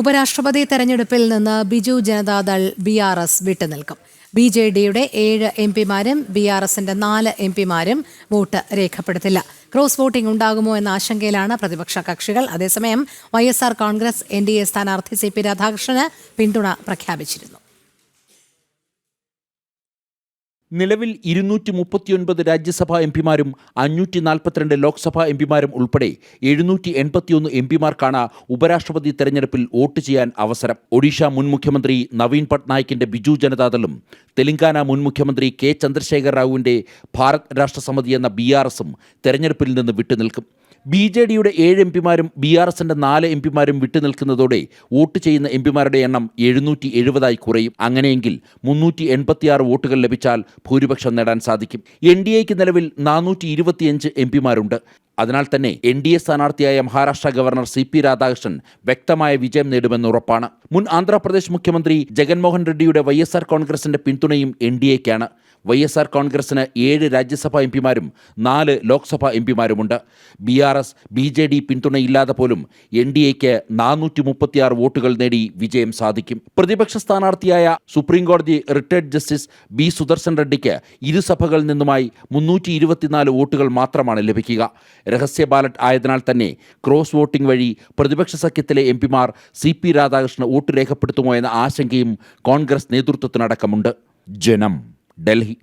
ഉപരാഷ്ട്രപതി തെരഞ്ഞെടുപ്പിൽ നിന്ന് Biju Janata Dal B R S വിട്ടുനിൽക്കും. B J ഡിയുടെ ഏഴ് എം പിമാരും ബി ആർ എസിന്റെ നാല് എം പിമാരും വോട്ട് രേഖപ്പെടുത്തില്ല. ക്രോസ് വോട്ടിംഗ് ഉണ്ടാകുമോ എന്ന ആശങ്കയിലാണ് പ്രതിപക്ഷ കക്ഷികൾ. അതേസമയം Y S R Congress N D A സ്ഥാനാർത്ഥി സി പി രാധാകൃഷ്ണന് പിന്തുണ പ്രഖ്യാപിച്ചിരുന്നു. നിലവിൽ ഇരുന്നൂറ്റി മുപ്പത്തിയൊൻപത് രാജ്യസഭാ എംപിമാരും അഞ്ഞൂറ്റി നാൽപ്പത്തിരണ്ട് ലോക്സഭാ എംപിമാരും ഉൾപ്പെടെ എഴുന്നൂറ്റി എൺപത്തിയൊന്ന് എം പിമാർക്കാണ് ഉപരാഷ്ട്രപതി തെരഞ്ഞെടുപ്പിൽ വോട്ട് ചെയ്യാൻ അവസരം. ഒഡീഷ മുൻ മുഖ്യമന്ത്രി നവീൻ പട്നായിക്കിന്റെ ബിജു ജനതാദളും തെലങ്കാന മുൻ മുഖ്യമന്ത്രി കെ ചന്ദ്രശേഖർ റാവുവിന്റെ ഭാരത് രാഷ്ട്രസമിതി എന്ന ബി ആർ എസും തെരഞ്ഞെടുപ്പിൽ നിന്ന് വിട്ടുനിൽക്കും. ബി ജെ ഡിയുടെ ഏഴ് എം പിമാരും ബി ആർ എസിന്റെ നാല് എം പിമാരും വിട്ടുനിൽക്കുന്നതോടെ വോട്ട് ചെയ്യുന്ന എം പിമാരുടെ എണ്ണം എഴുന്നൂറ്റി എഴുപതായി കുറയും. അങ്ങനെയെങ്കിൽ മുന്നൂറ്റി എൺപത്തിയാറ് വോട്ടുകൾ ലഭിച്ചാൽ ഭൂരിപക്ഷം നേടാൻ സാധിക്കും. എൻ ഡി എക്ക് നിലവിൽ നാനൂറ്റി ഇരുപത്തിയഞ്ച് എം പിമാരുണ്ട്. അതിനാൽ തന്നെ N D A സ്ഥാനാർത്ഥിയായ Maharashtra governor C P Radhakrishnan വ്യക്തമായ വിജയം നേടുമെന്ന് ഉറപ്പാണ്. മുൻ ആന്ധ്രാപ്രദേശ് മുഖ്യമന്ത്രി ജഗൻമോഹൻ റെഡ്ഡിയുടെ വൈ എസ് ആർ കോൺഗ്രസിന്റെ പിന്തുണയും എൻ ഡി എക്കാണ്. വൈ എസ് ആർ കോൺഗ്രസിന് ഏഴ് രാജ്യസഭാ എം പിമാരും നാല് Lok Sabha M പിമാരുമുണ്ട്. B R S B J D പിന്തുണയില്ലാതെ പോലും എൻ ഡി എക്ക് നാനൂറ്റി മുപ്പത്തിയാറ് വോട്ടുകൾ നേടി വിജയം സാധിക്കും. പ്രതിപക്ഷ സ്ഥാനാർത്ഥിയായ സുപ്രീംകോടതി റിട്ടയർഡ് ജസ്റ്റിസ് ബി സുദർശൻ റെഡ്ഡിക്ക് ഇരുസഭകളിൽ നിന്നുമായി മുന്നൂറ്റി ഇരുപത്തിനാല് വോട്ടുകൾ മാത്രമാണ് ലഭിക്കുക. രഹസ്യ ബാലറ്റ് ആയതിനാൽ തന്നെ ക്രോസ് വോട്ടിംഗ് വഴി പ്രതിപക്ഷ സഖ്യത്തിലെ എം പിമാർ സി പി രാധാകൃഷ്ണൻ വോട്ട് രേഖപ്പെടുത്തുമോ എന്ന ആശങ്കയും കോൺഗ്രസ് നേതൃത്വത്തിനടക്കമുണ്ട്. ജനം ഡൽഹി